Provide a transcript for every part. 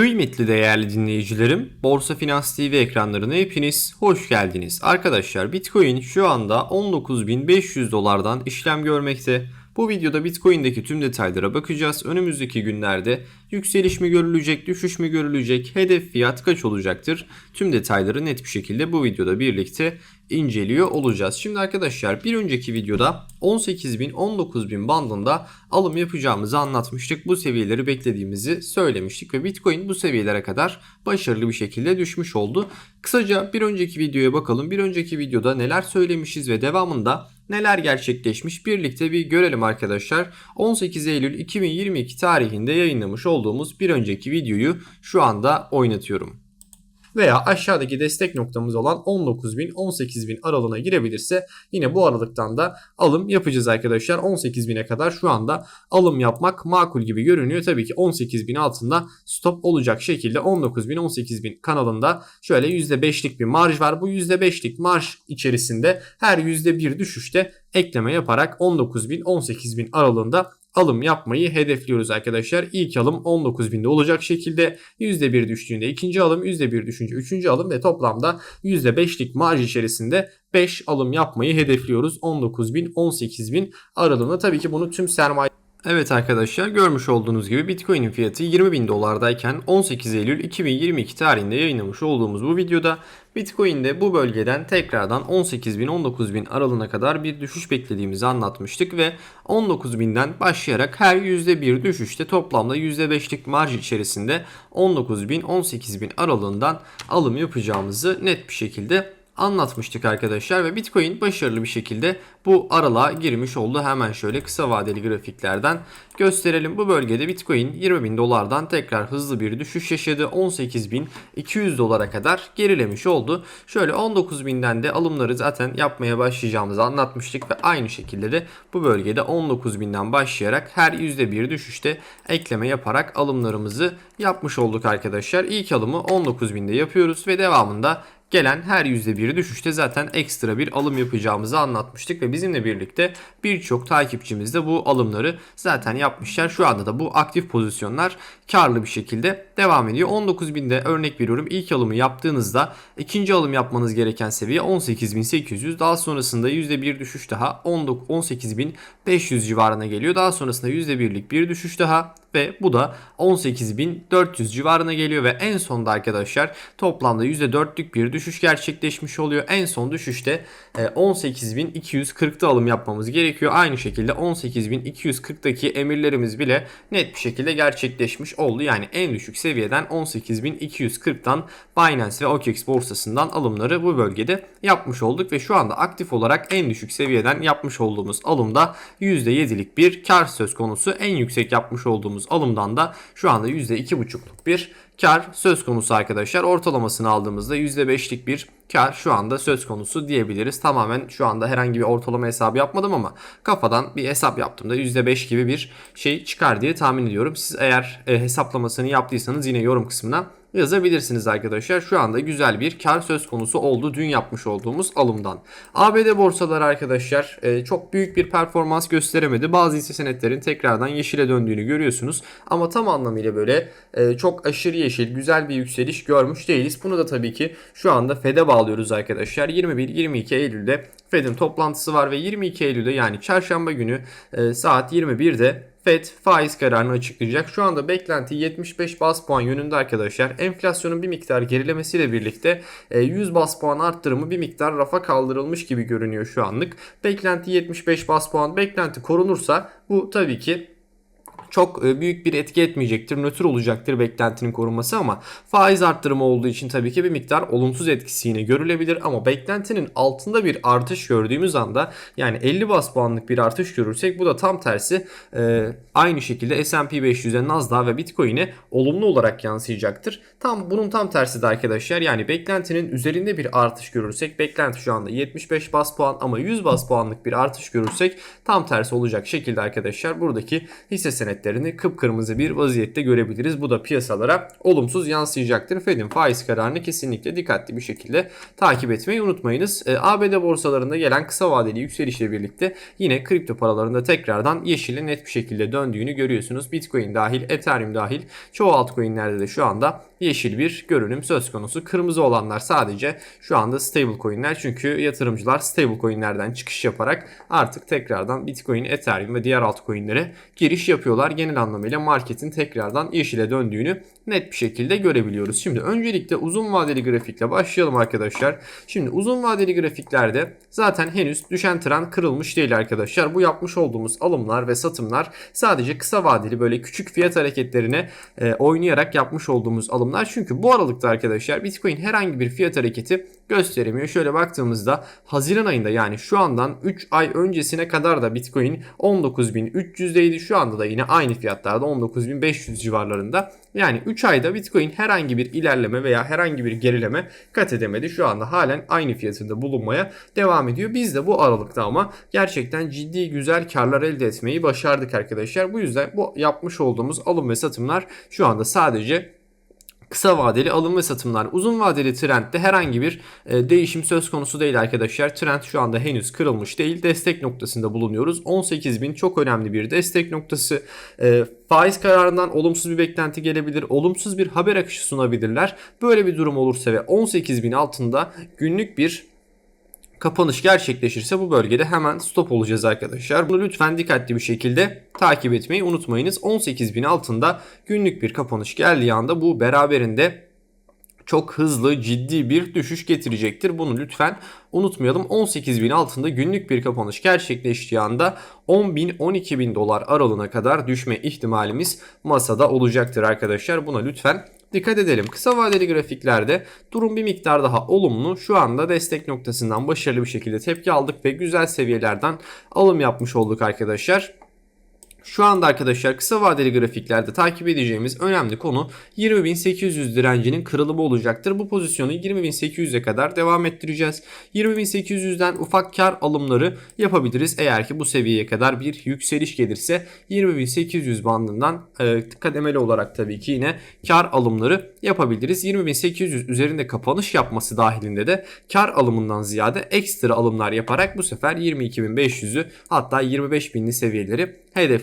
Kıymetli değerli dinleyicilerim, Borsa Finans TV ekranlarına hepiniz hoş geldiniz. Arkadaşlar Bitcoin şu anda 19.500 dolardan işlem görmekte. Bu videoda Bitcoin'deki tüm detaylara bakacağız. Önümüzdeki günlerde yükseliş mi görülecek, düşüş mü görülecek, hedef fiyat kaç olacaktır? Tüm detayları net bir şekilde bu videoda birlikte inceliyor olacağız. Şimdi arkadaşlar bir önceki videoda 18.000 19.000 bandında alım yapacağımızı anlatmıştık. Bu seviyeleri beklediğimizi söylemiştik ve Bitcoin bu seviyelere kadar başarılı bir şekilde düşmüş oldu. Kısaca bir önceki videoya bakalım. Bir önceki videoda neler söylemişiz ve devamında neler gerçekleşmiş birlikte bir görelim arkadaşlar. 18 Eylül 2022 tarihinde yayınlamış olduğumuz bir önceki videoyu şu anda oynatıyorum veya aşağıdaki destek noktamız olan 19.000 18.000 aralığına girebilirse yine bu aralıktan da alım yapacağız arkadaşlar. 18.000'e kadar şu anda alım yapmak makul gibi görünüyor. Tabii ki 18.000 altında stop olacak şekilde 19.000 18.000 kanalında şöyle %5'lik bir marj var. Bu %5'lik marj içerisinde her %1 düşüşte ekleme yaparak 19.000 18.000 aralığında alım yapmayı hedefliyoruz arkadaşlar. İlk alım 19.000'de olacak şekilde %1 düştüğünde ikinci alım, %1 düşünce üçüncü alım ve toplamda %5'lik marj içerisinde 5 alım yapmayı hedefliyoruz. 19.000 18.000 aralığında tabii ki bunu tüm sermaye Evet arkadaşlar görmüş olduğunuz gibi Bitcoin'in fiyatı 20 bin dolardayken 18 Eylül 2022 tarihinde yayınlamış olduğumuz bu videoda Bitcoin'de bu bölgeden tekrardan 18 bin 19 bin aralığına kadar bir düşüş beklediğimizi anlatmıştık ve 19 binden başlayarak her %1 düşüşte toplamda %5'lik marj içerisinde 19 bin 18 bin aralığından alım yapacağımızı net bir şekilde anlatmıştık arkadaşlar ve Bitcoin başarılı bir şekilde bu aralığa girmiş oldu. Hemen şöyle kısa vadeli grafiklerden gösterelim. Bu bölgede Bitcoin 20 bin dolardan tekrar hızlı bir düşüş yaşadı. 18.200 dolara kadar gerilemiş oldu. Şöyle 19 binden de alımları zaten yapmaya başlayacağımızı anlatmıştık ve aynı şekilde de bu bölgede 19 binden başlayarak her %1 düşüşte ekleme yaparak alımlarımızı yapmış olduk arkadaşlar. İlk alımı 19 binde yapıyoruz ve devamında gelen her %1 düşüşte zaten ekstra bir alım yapacağımızı anlatmıştık ve bizimle birlikte birçok takipçimiz de bu alımları zaten yapmışlar. Şu anda da bu aktif pozisyonlar karlı bir şekilde devam ediyor. 19.000'de örnek veriyorum ilk alımı yaptığınızda ikinci alım yapmanız gereken seviye 18.800 daha sonrasında %1 düşüş daha 18.500 civarına geliyor. Daha sonrasında %1'lik bir düşüş daha ve bu da 18.400 civarına geliyor ve en sonda arkadaşlar toplamda %4'lük bir düşüş gerçekleşmiş oluyor. En son düşüşte 18.240'da e, alım yapmamız gerekiyor. Aynı şekilde 18.240'daki emirlerimiz bile net bir şekilde gerçekleşmiş oldu. Yani en düşük seviyeden 18.240'dan Binance ve OKEx borsasından alımları bu bölgede yapmış olduk ve şu anda aktif olarak en düşük seviyeden yapmış olduğumuz alımda %7'lik bir kar söz konusu. En yüksek yapmış olduğumuz alımdan da şu anda %2,5'luk bir kar söz konusu arkadaşlar. Ortalamasını aldığımızda %5'lik bir kar şu anda söz konusu diyebiliriz. Tamamen şu anda herhangi bir ortalama hesabı yapmadım ama kafadan bir hesap yaptığımda %5 gibi bir şey çıkar diye tahmin ediyorum. Siz eğer e, hesaplamasını yaptıysanız yine yorum kısmına yazabilirsiniz arkadaşlar. Şu anda güzel bir kar söz konusu oldu dün yapmış olduğumuz alımdan. ABD borsaları arkadaşlar e, çok büyük bir performans gösteremedi. Bazı hisse senetlerin tekrardan yeşile döndüğünü görüyorsunuz. Ama tam anlamıyla böyle e, çok aşırı yeşil güzel bir yükseliş görmüş değiliz. Bunu da tabii ki şu anda FED'e bağlıyoruz arkadaşlar. 21-22 Eylül'de Fed'in toplantısı var ve 22 Eylül'de yani çarşamba günü e, saat 21'de FED faiz kararını açıklayacak. Şu anda beklenti 75 bas puan yönünde arkadaşlar. Enflasyonun bir miktar gerilemesiyle birlikte 100 e, bas puan arttırımı bir miktar rafa kaldırılmış gibi görünüyor şu anlık. Beklenti 75 bas puan. Beklenti korunursa bu tabii ki çok e, büyük bir etki etmeyecektir. Nötr olacaktır beklentinin korunması ama faiz arttırımı olduğu için tabii ki bir miktar olumsuz etkisi yine görülebilir ama beklentinin altında bir artış gördüğümüz anda yani 50 bas puanlık bir artış görürsek bu da tam tersi e, aynı şekilde S&P 500'e, Nasdaq ve Bitcoin'e olumlu olarak yansıyacaktır. Tam bunun tam tersi de arkadaşlar yani beklentinin üzerinde bir artış görürsek beklenti şu anda 75 bas puan ama 100 bas puanlık bir artış görürsek tam tersi olacak şekilde arkadaşlar buradaki hisse senetleri işaretlerini kıpkırmızı bir vaziyette görebiliriz. Bu da piyasalara olumsuz yansıyacaktır. Fed'in faiz kararını kesinlikle dikkatli bir şekilde takip etmeyi unutmayınız. E, ABD borsalarında gelen kısa vadeli yükselişle birlikte yine kripto paralarında tekrardan yeşile net bir şekilde döndüğünü görüyorsunuz. Bitcoin dahil, Ethereum dahil çoğu altcoin'lerde de şu anda yeşil bir görünüm söz konusu. Kırmızı olanlar sadece şu anda stable coin'ler çünkü yatırımcılar stable coin'lerden çıkış yaparak artık tekrardan Bitcoin, Ethereum ve diğer altcoin'lere giriş yapıyorlar. Genel anlamıyla marketin tekrardan yeşile döndüğünü net bir şekilde görebiliyoruz. Şimdi öncelikle uzun vadeli grafikle başlayalım arkadaşlar. Şimdi uzun vadeli grafiklerde zaten henüz düşen trend kırılmış değil arkadaşlar. Bu yapmış olduğumuz alımlar ve satımlar sadece kısa vadeli böyle küçük fiyat hareketlerine e, oynayarak yapmış olduğumuz alımlar. Çünkü bu aralıkta arkadaşlar Bitcoin herhangi bir fiyat hareketi gösteremiyor. Şöyle baktığımızda Haziran ayında yani şu andan 3 ay öncesine kadar da Bitcoin 19.300'deydi. Şu anda da yine aynı fiyatlarda 19.500 civarlarında. Yani 3 ayda Bitcoin herhangi bir ilerleme veya herhangi bir gerileme kat edemedi. Şu anda halen aynı fiyatında bulunmaya devam ediyor. Biz de bu aralıkta ama gerçekten ciddi güzel karlar elde etmeyi başardık arkadaşlar. Bu yüzden bu yapmış olduğumuz alım ve satımlar şu anda sadece kısa vadeli alım ve satımlar. Uzun vadeli trendde herhangi bir e, değişim söz konusu değil arkadaşlar. Trend şu anda henüz kırılmış değil. Destek noktasında bulunuyoruz. 18.000 çok önemli bir destek noktası. E, faiz kararından olumsuz bir beklenti gelebilir. Olumsuz bir haber akışı sunabilirler. Böyle bir durum olursa ve 18.000 altında günlük bir kapanış gerçekleşirse bu bölgede hemen stop olacağız arkadaşlar. Bunu lütfen dikkatli bir şekilde takip etmeyi unutmayınız. 18.000 altında günlük bir kapanış geldiği anda bu beraberinde çok hızlı ciddi bir düşüş getirecektir. Bunu lütfen unutmayalım. 18.000 altında günlük bir kapanış gerçekleştiği anda 10.000 12.000 dolar aralığına kadar düşme ihtimalimiz masada olacaktır arkadaşlar. Buna lütfen dikkat edelim. Kısa vadeli grafiklerde durum bir miktar daha olumlu. Şu anda destek noktasından başarılı bir şekilde tepki aldık ve güzel seviyelerden alım yapmış olduk arkadaşlar. Şu anda arkadaşlar kısa vadeli grafiklerde takip edeceğimiz önemli konu 20.800 direncinin kırılımı olacaktır. Bu pozisyonu 20.800'e kadar devam ettireceğiz. 20.800'den ufak kar alımları yapabiliriz. Eğer ki bu seviyeye kadar bir yükseliş gelirse 20.800 bandından e, kademeli olarak tabii ki yine kar alımları yapabiliriz. 20.800 üzerinde kapanış yapması dahilinde de kar alımından ziyade ekstra alımlar yaparak bu sefer 22.500'ü hatta 25.000'li seviyeleri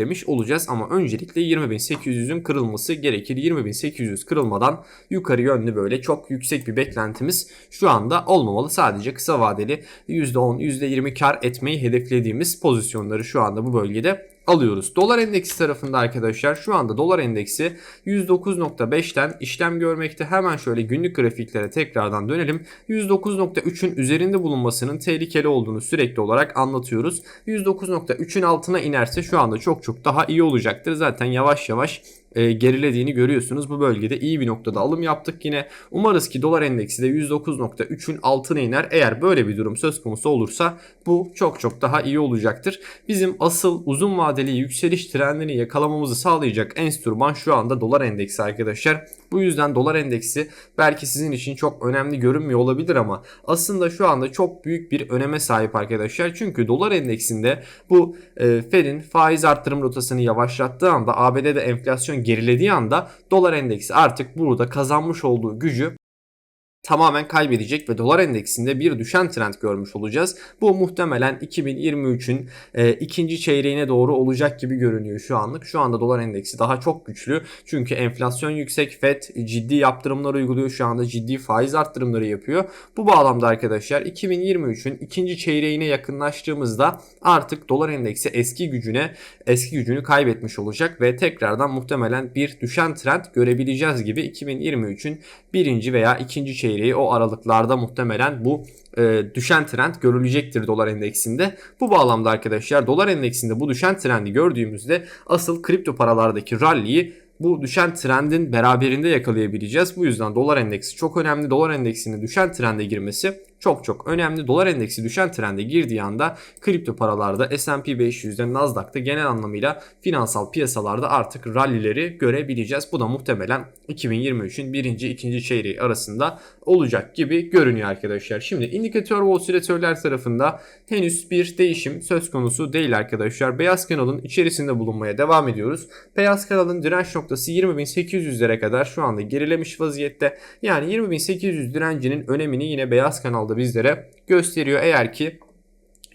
hedeflemiş olacağız. Ama öncelikle 20.800'ün kırılması gerekir. 20.800 kırılmadan yukarı yönlü böyle çok yüksek bir beklentimiz şu anda olmamalı. Sadece kısa vadeli %10, %20 kar etmeyi hedeflediğimiz pozisyonları şu anda bu bölgede alıyoruz. Dolar endeksi tarafında arkadaşlar şu anda dolar endeksi 109.5'ten işlem görmekte. Hemen şöyle günlük grafiklere tekrardan dönelim. 109.3'ün üzerinde bulunmasının tehlikeli olduğunu sürekli olarak anlatıyoruz. 109.3'ün altına inerse şu anda çok çok daha iyi olacaktır. Zaten yavaş yavaş e, gerilediğini görüyorsunuz. Bu bölgede iyi bir noktada alım yaptık yine. Umarız ki dolar endeksi de 109.3'ün altına iner. Eğer böyle bir durum söz konusu olursa bu çok çok daha iyi olacaktır. Bizim asıl uzun vadeli yükseliş trendini yakalamamızı sağlayacak enstrüman şu anda dolar endeksi arkadaşlar. Bu yüzden dolar endeksi belki sizin için çok önemli görünmüyor olabilir ama aslında şu anda çok büyük bir öneme sahip arkadaşlar. Çünkü dolar endeksinde bu e, Fed'in faiz arttırım rotasını yavaşlattığı anda ABD'de enflasyon gerilediği anda dolar endeksi artık burada kazanmış olduğu gücü tamamen kaybedecek ve dolar endeksinde bir düşen trend görmüş olacağız. Bu muhtemelen 2023'ün e, ikinci çeyreğine doğru olacak gibi görünüyor şu anlık. Şu anda dolar endeksi daha çok güçlü. Çünkü enflasyon yüksek, FED ciddi yaptırımlar uyguluyor. Şu anda ciddi faiz arttırımları yapıyor. Bu bağlamda arkadaşlar 2023'ün ikinci çeyreğine yakınlaştığımızda artık dolar endeksi eski gücüne eski gücünü kaybetmiş olacak ve tekrardan muhtemelen bir düşen trend görebileceğiz gibi 2023'ün birinci veya ikinci çeyreği çeyreği o aralıklarda muhtemelen bu e, düşen trend görülecektir dolar endeksinde. Bu bağlamda arkadaşlar dolar endeksinde bu düşen trendi gördüğümüzde asıl kripto paralardaki rally'yi bu düşen trendin beraberinde yakalayabileceğiz. Bu yüzden dolar endeksi çok önemli. Dolar endeksinin düşen trende girmesi çok çok önemli. Dolar endeksi düşen trende girdiği anda kripto paralarda S&P 500'de Nasdaq'ta genel anlamıyla finansal piyasalarda artık rallileri görebileceğiz. Bu da muhtemelen 2023'ün birinci ikinci çeyreği arasında olacak gibi görünüyor arkadaşlar. Şimdi indikatör ve osilatörler tarafında henüz bir değişim söz konusu değil arkadaşlar. Beyaz kanalın içerisinde bulunmaya devam ediyoruz. Beyaz kanalın direnç noktası 20.800'lere kadar şu anda gerilemiş vaziyette. Yani 20.800 direncinin önemini yine beyaz kanalda bizlere gösteriyor. Eğer ki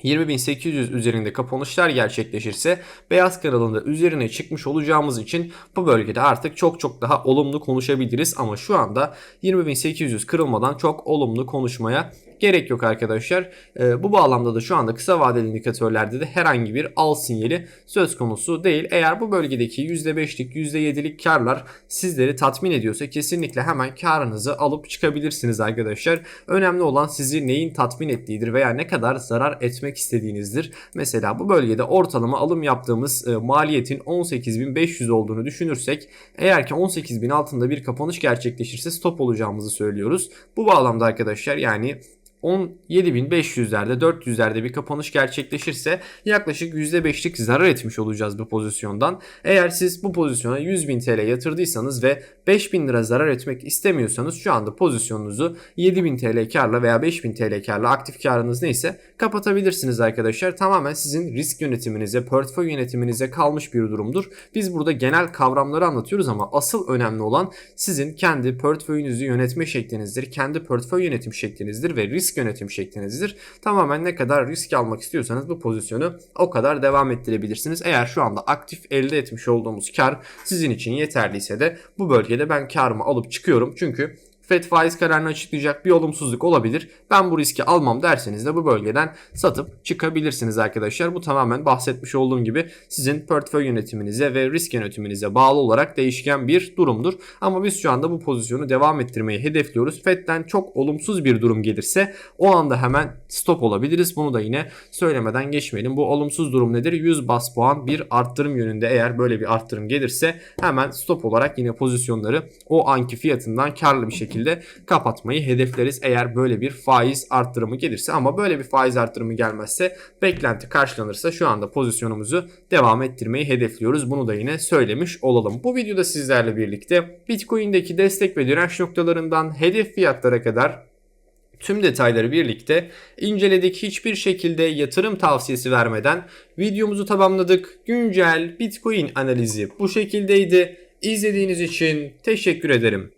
20.800 üzerinde kapanışlar gerçekleşirse beyaz kanalında üzerine çıkmış olacağımız için bu bölgede artık çok çok daha olumlu konuşabiliriz ama şu anda 20.800 kırılmadan çok olumlu konuşmaya gerek yok arkadaşlar. Ee, bu bağlamda da şu anda kısa vadeli indikatörlerde de herhangi bir al sinyali söz konusu değil. Eğer bu bölgedeki %5'lik %7'lik karlar sizleri tatmin ediyorsa kesinlikle hemen karınızı alıp çıkabilirsiniz arkadaşlar. Önemli olan sizi neyin tatmin ettiğidir veya ne kadar zarar etmek istediğinizdir. Mesela bu bölgede ortalama alım yaptığımız e, maliyetin 18.500 olduğunu düşünürsek eğer ki 18.000 altında bir kapanış gerçekleşirse stop olacağımızı söylüyoruz. Bu bağlamda arkadaşlar yani 17.500'lerde 400'lerde bir kapanış gerçekleşirse yaklaşık %5'lik zarar etmiş olacağız bu pozisyondan. Eğer siz bu pozisyona 100.000 TL yatırdıysanız ve 5.000 lira zarar etmek istemiyorsanız şu anda pozisyonunuzu 7.000 TL karla veya 5.000 TL karla aktif karınız neyse kapatabilirsiniz arkadaşlar. Tamamen sizin risk yönetiminize, portföy yönetiminize kalmış bir durumdur. Biz burada genel kavramları anlatıyoruz ama asıl önemli olan sizin kendi portföyünüzü yönetme şeklinizdir, kendi portföy yönetim şeklinizdir ve risk yönetim şeklinizdir. Tamamen ne kadar risk almak istiyorsanız bu pozisyonu o kadar devam ettirebilirsiniz. Eğer şu anda aktif elde etmiş olduğumuz kar sizin için yeterliyse de bu bölgede ben karımı alıp çıkıyorum. Çünkü FED faiz kararını açıklayacak bir olumsuzluk olabilir. Ben bu riski almam derseniz de bu bölgeden satıp çıkabilirsiniz arkadaşlar. Bu tamamen bahsetmiş olduğum gibi sizin portföy yönetiminize ve risk yönetiminize bağlı olarak değişken bir durumdur. Ama biz şu anda bu pozisyonu devam ettirmeyi hedefliyoruz. FED'den çok olumsuz bir durum gelirse o anda hemen stop olabiliriz. Bunu da yine söylemeden geçmeyelim. Bu olumsuz durum nedir? 100 bas puan bir arttırım yönünde eğer böyle bir arttırım gelirse hemen stop olarak yine pozisyonları o anki fiyatından karlı bir şekilde şekilde kapatmayı hedefleriz eğer böyle bir faiz arttırımı gelirse ama böyle bir faiz arttırımı gelmezse beklenti karşılanırsa şu anda pozisyonumuzu devam ettirmeyi hedefliyoruz. Bunu da yine söylemiş olalım. Bu videoda sizlerle birlikte Bitcoin'deki destek ve direnç noktalarından hedef fiyatlara kadar Tüm detayları birlikte inceledik. Hiçbir şekilde yatırım tavsiyesi vermeden videomuzu tamamladık. Güncel Bitcoin analizi bu şekildeydi. İzlediğiniz için teşekkür ederim.